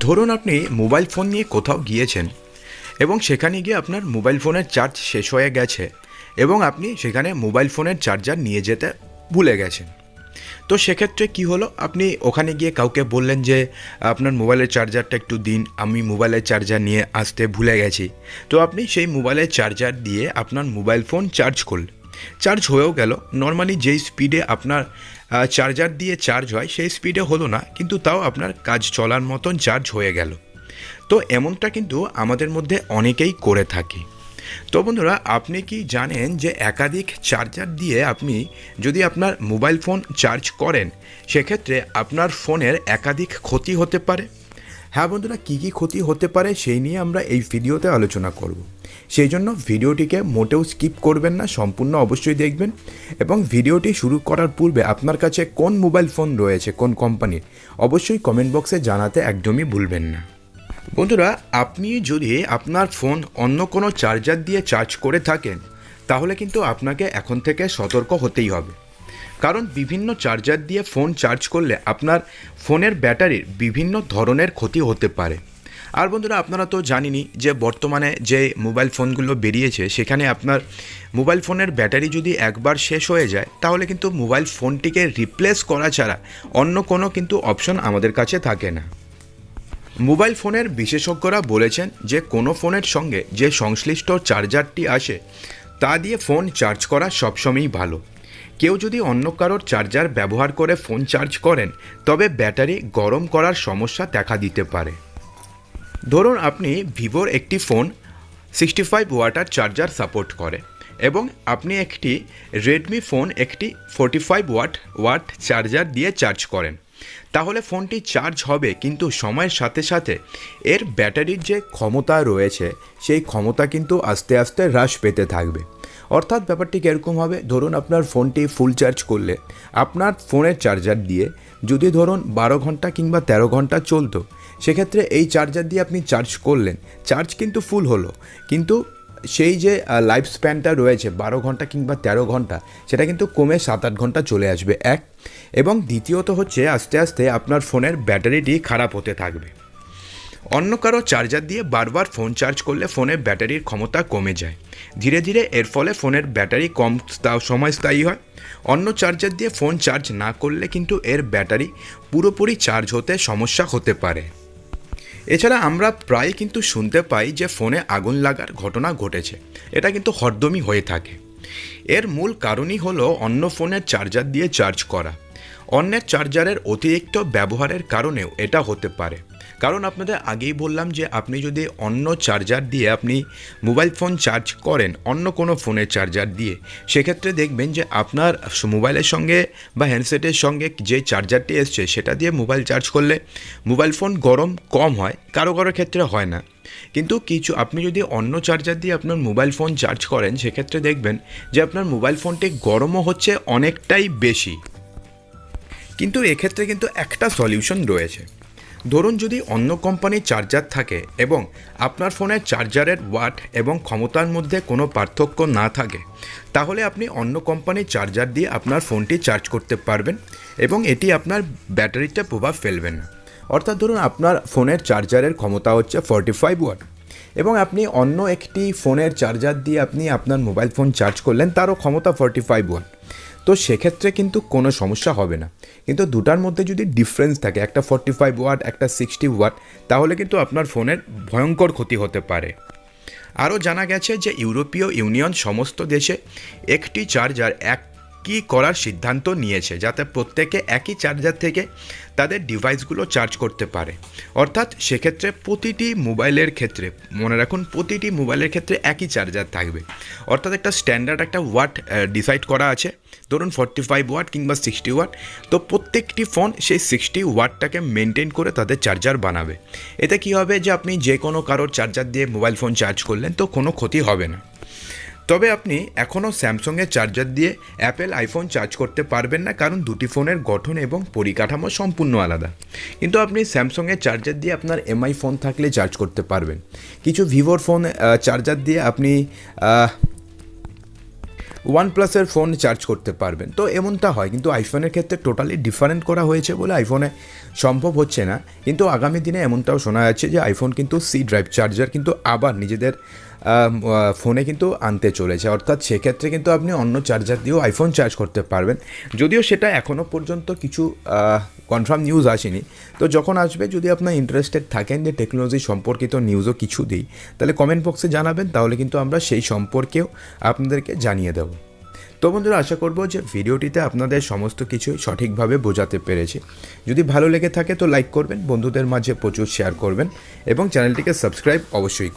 ধরুন আপনি mobile phone নিয়ে কোথাও গিয়েছেন এবং সেখানে গিয়ে আপনার মোবাইল ফোনের চার্জ শেষ হয়ে গেছে এবং আপনি সেখানে মোবাইল ফোনের চার্জার নিয়ে যেতে ভুলে গেছেন। তো সেক্ষেত্রে কি হলো? আপনি ওখানে গিয়ে কাউকে বললেন যে, আপনার মোবাইলের চার্জারটা একটু দিন, আমি মোবাইলের চার্জার নিয়ে আসতে ভুলে গেছি। তো আপনি সেই মোবাইলের চার্জার দিয়ে আপনার মোবাইল ফোন চার্জ করলেন। চার্জ হয়েও গেল। নর্মালি যেই স্পিডে আপনার চার্জার দিয়ে চার্জ হয়, সেই স্পিডে হলো না, কিন্তু তাও আপনার কাজ চলার মতন চার্জ হয়ে গেল। তো এমনটা কিন্তু আমাদের মধ্যে অনেকেই করে থাকি। তো বন্ধুরা, আপনি কি জানেন যে একাধিক চার্জার দিয়ে আপনি যদি আপনার মোবাইল ফোন চার্জ করেন, সেক্ষেত্রে আপনার ফোনের একাধিক ক্ষতি হতে পারে? হ্যাঁ বন্ধুরা, কী কী ক্ষতি হতে পারে সেই নিয়ে আমরা এই ভিডিওতে আলোচনা করব। সেই জন্য ভিডিওটিকে মোটেও স্কিপ করবেন না, সম্পূর্ণ অবশ্যই দেখবেন। এবং ভিডিওটি শুরু করার পূর্বে আপনার কাছে কোন মোবাইল ফোন রয়েছে, কোন কোম্পানির, অবশ্যই কমেন্ট বক্সে জানাতে একদমই ভুলবেন না। বন্ধুরা, আপনি যদি আপনার ফোন অন্য কোনো চার্জার দিয়ে চার্জ করে থাকেন, তাহলে কিন্তু আপনাকে এখন থেকে সতর্ক হতেই হবে। কারণ বিভিন্ন চার্জার দিয়ে ফোন চার্জ করলে আপনার ফোনের ব্যাটারির বিভিন্ন ধরনের ক্ষতি হতে পারে। আর বন্ধুরা, আপনারা তো জানেনই যে বর্তমানে যে মোবাইল ফোনগুলো বেরিয়েছে, সেখানে আপনার মোবাইল ফোনের ব্যাটারি যদি একবার শেষ হয়ে যায়, তাহলে কিন্তু মোবাইল ফোনটিকে রিপ্লেস করা ছাড়া অন্য কোনো কিন্তু অপশন আমাদের কাছে থাকে না। মোবাইল ফোনের বিশেষজ্ঞরা বলেছেন যে, কোনো ফোনের সঙ্গে যে সংশ্লিষ্ট চার্জারটি আসে, তা দিয়ে ফোন চার্জ করা সবসময়ই ভালো। কেউ যদি অন্য কারোর চার্জার ব্যবহার করে ফোন চার্জ করেন, তবে ব্যাটারি গরম করার সমস্যা দেখা দিতে পারে। ধরুন আপনি ভিভোর একটি phone sixty five watt charger support করে এবং আপনি একটি রেডমি ফোন একটি forty five watt watt charger দিয়ে চার্জ করেন। তাহলে ফোনটি চার্জ হবে, কিন্তু সময়ের সাথে সাথে এর ব্যাটারির যে ক্ষমতা রয়েছে, সেই ক্ষমতা কিন্তু আস্তে আস্তে হ্রাস পেতে থাকবে। অর্থাৎ ব্যাপারটি কীরকম হবে? ধরুন আপনার ফোনটি ফুল চার্জ করলে। আপনার ফোনের চার্জার দিয়ে যদি ধরুন বারো ঘণ্টা কিংবা তেরো ঘণ্টা চলতো, সেক্ষেত্রে এই চার্জার দিয়ে আপনি চার্জ করলেন। চার্জ কিন্তু ফুল হলো। কিন্তু সেই যে লাইফ স্প্যানটা রয়েছে, বারো ঘণ্টা কিংবা তেরো ঘণ্টা, সেটা কিন্তু কমে সাত আট ঘণ্টা চলে আসবে। এক। এবং দ্বিতীয়ত হচ্ছে, আস্তে আস্তে আপনার ফোনের ব্যাটারিটি খারাপ হতে থাকবে। অন্য কারও চার্জার দিয়ে বারবার ফোন চার্জ করলে ফোনের ব্যাটারির ক্ষমতা কমে যায়। ধীরে ধীরে এর ফলে ফোনের ব্যাটারি কম সময় স্থায়ী হয়। অন্য চার্জার দিয়ে ফোন চার্জ না করলে কিন্তু এর ব্যাটারি পুরোপুরি চার্জ হতে সমস্যা হতে পারে। এছাড়া আমরা প্রায় কিন্তু শুনতে পাই যে ফোনে আগুন লাগার ঘটনা ঘটেছে। এটা কিন্তু হরদমই হয়ে থাকে। এর মূল কারণই হলো অন্য ফোনের চার্জার দিয়ে চার্জ করা। অন্যের চার্জারের অতিরিক্ত ব্যবহারের কারণেও এটা হতে পারে। কারণ আপনাদের আগেই বললাম যে আপনি যদি অন্য চার্জার দিয়ে আপনি মোবাইল ফোন চার্জ করেন, অন্য কোনো ফোনের চার্জার দিয়ে, সেক্ষেত্রে দেখবেন যে আপনার মোবাইলের সঙ্গে বা হ্যান্ডসেটের সঙ্গে যে চার্জারটি এসছে, সেটা দিয়ে মোবাইল চার্জ করলে মোবাইল ফোন গরম কম হয়, কারও কারও ক্ষেত্রে হয় না। কিন্তু কিছু, আপনি যদি অন্য চার্জার দিয়ে আপনার মোবাইল ফোন চার্জ করেন, সেক্ষেত্রে দেখবেন যে আপনার মোবাইল ফোনটি গরমও হচ্ছে অনেকটাই বেশি। কিন্তু এক্ষেত্রে কিন্তু একটা সলিউশন রয়েছে। ধরুন যদি অন্য কোম্পানির চার্জার থাকে এবং আপনার ফোনের চার্জারের ওয়াট এবং ক্ষমতার মধ্যে কোনো পার্থক্য না থাকে, তাহলে আপনি অন্য কোম্পানির চার্জার দিয়ে আপনার ফোনটি চার্জ করতে পারবেন এবং এটি আপনার ব্যাটারিতে প্রভাব ফেলবে না। অর্থাৎ ধরুন আপনার ফোনের চার্জারের ক্ষমতা হচ্ছে ফর্টি ফাইভ ওয়াট এবং আপনি অন্য একটি ফোনের চার্জার দিয়ে আপনি আপনার মোবাইল ফোন চার্জ করলেন, তারও ক্ষমতা ফর্টি ফাইভ ওয়াট তো সেক্ষেত্রে কিন্তু কোনো সমস্যা হবে না। কিন্তু দুটার মধ্যে যদি ডিফারেন্স থাকে, একটা ফর্টি ফাইভ ওয়াট একটা সিক্সটি ওয়াট তাহলে কিন্তু আপনার ফোনের ভয়ঙ্কর ক্ষতি হতে পারে। আরও জানা গেছে যে ইউরোপীয় ইউনিয়ন সমস্ত দেশে একটি চার্জার এক কি করার সিদ্ধান্ত নিয়েছে যাতে প্রত্যেকে একই চার্জার থেকে তাদের ডিভাইসগুলো চার্জ করতে পারে। অর্থাৎ সেক্ষেত্রে প্রতিটি মোবাইলের ক্ষেত্রে, মনে রাখুন প্রতিটি মোবাইলের ক্ষেত্রে একই চার্জার থাকবে। অর্থাৎ একটা স্ট্যান্ডার্ড একটা ওয়াট ডিসাইড করা আছে। ধরুন ফর্টি ফাইভ ওয়াট কিংবা সিক্সটি ওয়াট। তো প্রত্যেকটি ফোন সেই সিক্সটি ওয়াটটাকে মেনটেন করে তাদের চার্জার বানাবে। এতে কী হবে যে আপনি যে কোনো কারোর চার্জার দিয়ে মোবাইল ফোন চার্জ করলেন, তো কোনো ক্ষতি হবে না। তবে আপনি এখনও স্যামসংয়ের চার্জার দিয়ে অ্যাপেল আইফোন চার্জ করতে পারবেন না, কারণ দুটি ফোনের গঠন এবং পরিকাঠামো সম্পূর্ণ আলাদা। কিন্তু আপনি স্যামসংয়ের চার্জার দিয়ে আপনার এমআই ফোন থাকলে চার্জ করতে পারবেন। কিছু ভিভোর ফোন চার্জার দিয়ে আপনি ওয়ান প্লাসের ফোন চার্জ করতে পারবেন। তো এমনটা হয়, কিন্তু আইফোনের ক্ষেত্রে টোটালি ডিফারেন্ট করা হয়েছে বলে আইফোনে সম্ভব হচ্ছে না। কিন্তু আগামী দিনে এমনটাও শোনা যাচ্ছে যে আইফোন কিন্তু সি ড্রাইভ চার্জার কিন্তু আবার নিজেদের ফোনে কিন্তু আনতে চলেছে। অর্থাৎ সেক্ষেত্রে কিন্তু আপনি অন্য চার্জার দিয়েও আইফোন চার্জ করতে পারবেন। যদিও সেটা এখনও পর্যন্ত কিছু কনফার্ম নিউজ আসেনি। তো যখন আসবে, যদি আপনার ইন্টারেস্টেড থাকেন যে টেকনোলজি সম্পর্কিত নিউজও কিছু দিই, তাহলে কমেন্ট বক্সে জানাবেন, তাহলে কিন্তু আমরা সেই সম্পর্কেও আপনাদেরকে জানিয়ে দেবো। তো বন্ধুরা, আশা করব যে ভিডিওটিতে আপনাদের সমস্ত কিছু সঠিকভাবে বোঝাতে পেরেছি। যদি ভালো লেগে থাকে তো লাইক করবেন, বন্ধুদের মাঝে প্রচুর শেয়ার করবেন এবং চ্যানেলটিকে সাবস্ক্রাইব অবশ্যই।